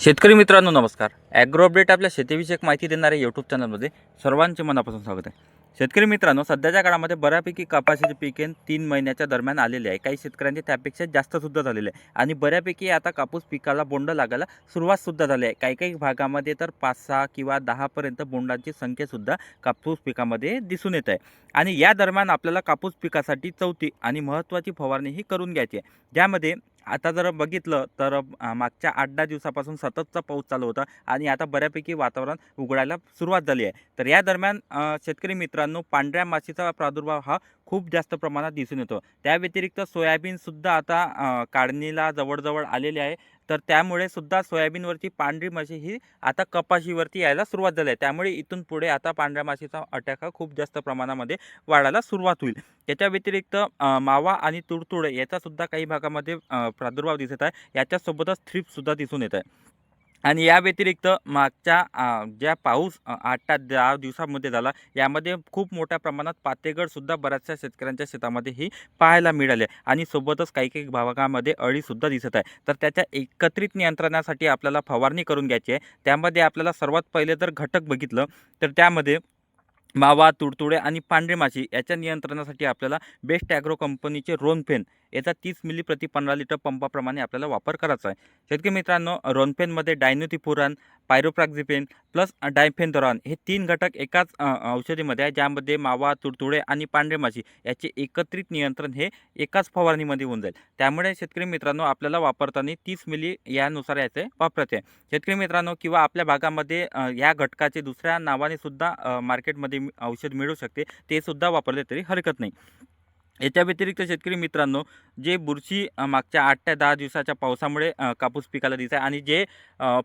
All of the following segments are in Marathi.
शेतकरी मित्रांनो नमस्कार. ॲग्रो अपडेट आपल्या शेतीविषयक माहिती देणाऱ्या यूट्यूब चॅनलमध्ये सर्वांचे मनापासून स्वागत आहे. शेतकरी मित्रांनो सध्याच्या काळामध्ये बऱ्यापैकी कपाशीचे पिके तीन महिन्याच्या दरम्यान आलेले आहे. काही शेतकऱ्यांचे त्यापेक्षा जास्तसुद्धा झालेले आहे. आणि बऱ्यापैकी आता कापूस पिकाला बोंड लागायला सुरुवातसुद्धा झाली आहे. काही काही भागामध्ये तर पाच सहा किंवा दहापर्यंत बोंडांची संख्यासुद्धा कापूस पिकामध्ये दिसून येत आहे. आणि या दरम्यान आपल्याला कापूस पिकासाठी चौथी आणि महत्त्वाची फवारणी ही करून घ्यायची आहे. ज्यामध्ये आता जर बघितलं तर मागच्या आठ दहा दिवसापासून सततचा पाऊस चालू होता आणि आता बऱ्यापैकी वातावरण उघडायला सुरुवात झाली आहे. तर या दरम्यान शेतकरी मित्रांनो पांढऱ्या माशीचा प्रादुर्भाव हा खूप जास्त प्रमाणात दिसून येतो. त्या व्यतिरिक्त सोयाबीनसुद्धा आता काढणीला जवळजवळ आलेली आहे. तर त्यामुळे सुद्धा सोयाबीनवरची पांढरी माशी ही आता कपाशीवरती यायला सुरुवात झाली आहे. त्यामुळे इथून पुढे आता पांढऱ्या माशीचा अटॅक हा खूप जास्त प्रमाणामध्ये वाढायला सुरुवात होईल. त्याच्या व्यतिरिक्त मावा आणि तुडतुडे याचासुद्धा काही भागामध्ये प्रादुर्भाव दिसत आहे. याच्यासोबतच थ्रीपसुद्धा दिसून येत आहे. आणि या व्यतिरिक्त मागच्या ज्या पाऊस आठ दहा दिवसामध्ये झाला यामध्ये खूप मोठ्या प्रमाणात पातेगडसुद्धा बऱ्याचशा शेतकऱ्यांच्या शेतामध्ये ही पाहायला मिळाले. आणि सोबतच काही काही भागामध्ये अळीसुद्धा दिसत आहे. तर त्याच्या एकत्रित नियंत्रणासाठी आपल्याला फवारणी करून घ्यायची आहे. त्यामध्ये आपल्याला सर्वात पहिले जर घटक बघितलं तर त्यामध्ये मावा तुडतुडे आणि पांढरी माशी याच्या नियंत्रणासाठी आपल्याला बेस्ट ॲग्रो कंपनीचे रोनफेन याचा तीस मिली प्रति पंधरा लिटर पंपाप्रमाणे आपल्याला वापर करायचा आहे. शेतकरी मित्रांनो रोनफेनमध्ये डायनोथिपुरान पायरोप्रॅक्झिपेन प्लस डायफेनथॉरॉन हे तीन घटक एकाच औषधीमध्ये आहे ज्यामध्ये मावा तुडतुडे आणि पांढरे माशी याचे एकत्रित नियंत्रण हे एकाच फवारणीमध्ये होऊन जाईल. त्यामुळे शेतकरी मित्रांनो आपल्याला वापरताना तीस मिली यानुसार याचे वापरायचे आहे शेतकरी मित्रांनो किंवा आपल्या भागामध्ये या घटकाचे दुसऱ्या नावाने सुद्धा मार्केटमध्ये औषध मिळू शकते ते सुद्धा वापरले तरी हरकत नाही. याच्या व्यतिरिक्त शेतकरी मित्रांनो जे बुरशी मागच्या आठ ते दहा दिवसाच्या पावसामुळे कापूस पिकाला दिसत आहे आणि जे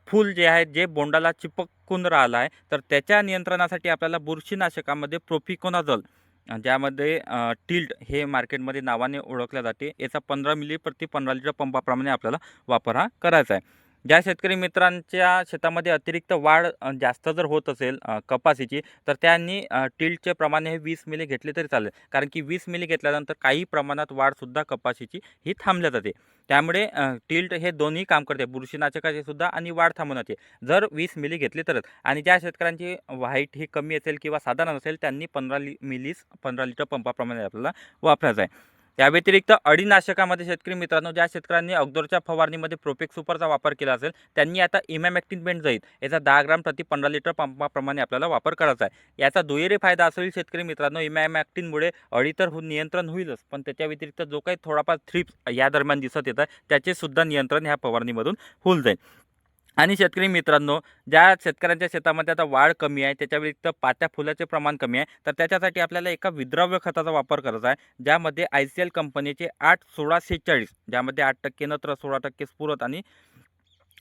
फूल जे आहे जे बोंडाला चिपकून राहिलं आहे तर त्याच्या नियंत्रणासाठी आपल्याला बुरशीनाशकामध्ये प्रोफिकोनाझॉल ज्यामध्ये टिल्ट हे मार्केटमध्ये नावाने ओळखल्या जाते. याचा पंधरा मिली प्रति पंधरा लिटर पंपाप्रमाणे आपल्याला वापर हा करायचा आहे. ज्या शेतकरी मित्रांच्या शेतामध्ये अतिरिक्त वाढ जास्त जर होत असेल कपाशीची तर त्यांनी टिल्टचे प्रमाण हे वीस मिली घेतले तरी चालेल. कारण की वीस मिली घेतल्यानंतर काही प्रमाणात वाढसुद्धा कपाशीची ही थांबल्या जाते. त्यामुळे टिल्ट हे दोन्ही काम करते. बुरशीनाशकाचे सुद्धा आणि वाढ थांबवण्याचे. जर वीस मिली घेतली तरच. आणि ज्या शेतकऱ्यांची व्हाईट ही कमी असेल किंवा साधारण असेल त्यांनी पंधरा लि मिलीस पंधरा लिटर पंपाप्रमाणे आपल्याला वापरायचं आहे. त्या व्यतिरिक्त अळीनाशकामध्ये शेतकरी मित्रांनो ज्या शेतकऱ्यांनी अगोदरच्या फवारणीमध्ये प्रोपेक सुपरचा वापर केला असेल त्यांनी आता इमॅमॅक्टिन जाईल याचा दहा ग्राम प्रति पंधरा लिटर पंपाप्रमाणे आपल्याला वापर करायचा आहे. याचा दुहेरी फायदा असेल शेतकरी मित्रांनो इमॅमॅक्टिनमुळे अळी तर हो नियंत्रण होईलच पण त्याच्या व्यतिरिक्त जो काही थोडाफार थ्रिप्स या दरम्यान दिसत येतात त्याचे सुद्धा नियंत्रण ह्या फवारणीमधून होऊन जाईल. आणि शेतकरी मित्रांनो ज्या शेतकऱ्यांच्या शेतामध्ये आता वाढ कमी आहे त्याच्या व्यतिरिक्त पात्या फुलाचे प्रमाण कमी आहे तर त्याच्यासाठी आपल्याला एका विद्राव्य खताचा वापर करायचा आहे ज्यामध्ये आय सी एल कंपनीचे आठ सोळा सेहेचाळीस ज्यामध्ये आठ टक्के नत्र सोळा टक्के स्फुरत आणि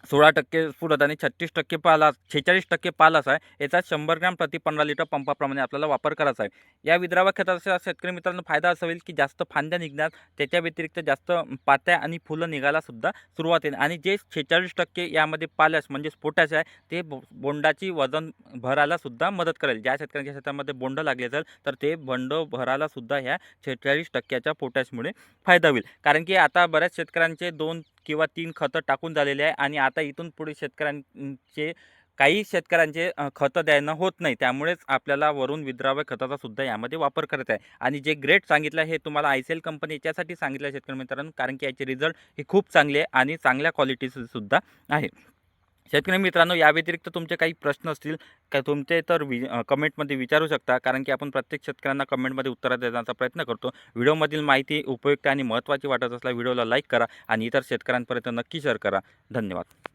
सोळा टक्के स्फुरत आणि छत्तीस टक्के पालास छेचाळीस टक्के पालास आहे. याचा शंभर ग्रॅम प्रति पंधरा लिटर पंपाप्रमाणे आपल्याला वापर करायचा आहे. या विद्रावा खताचा शेतकरी मित्रांनो फायदा असा होईल की जास्त फांद्या निघणार त्याच्या व्यतिरिक्त जास्त पात्या आणि फुलं निघायला सुद्धा सुरुवात येईल आणि जे छेचाळीस टक्के यामध्ये पाल्यास म्हणजे स्फोटॅश आहे ते बोंडाची वजन भरायला सुद्धा मदत करेल. ज्या शेतकऱ्यांच्या शेतामध्ये बोंड लागले असेल तर ते बोंड भरायला सुद्धा ह्या छेचाळीस टक्क्याच्या पोटॅशमुळे फायदा होईल. कारण की आता बऱ्याच शेतकऱ्यांचे दोन किंवा तीन खतं टाकून झालेले आहे आणि आता इथून पुढे शेतकऱ्यांचे काही शेतकऱ्यांचे खतं द्यायला होत नाही. त्यामुळेच आपल्याला वरून विद्राव्य खताचा सुद्धा यामध्ये वापर करत आहे आणि जे ग्रेड सांगितलं हे तुम्हाला आय सी एल कंपनी याच्यासाठी सांगितलं आहे शेतकरी मित्रांनो कारण की याचे रिझल्ट हे खूप चांगले आहे आणि चांगल्या क्वालिटीचे सुद्धा आहे. शेतकरी मित्रांनो या व्यतिरिक्त तुमचे काही प्रश्न असतील का तुमचे तर वि कमेंटमध्ये विचारू शकता कारण की आपण प्रत्येक शेतकऱ्यांना कमेंटमध्ये उत्तरं देण्याचा प्रयत्न करतो. व्हिडिओमधील माहिती उपयुक्त आणि महत्त्वाची वाटत असल्या व्हिडिओला लाईक करा आणि इतर शेतकऱ्यांपर्यंत नक्की शेअर करा. धन्यवाद.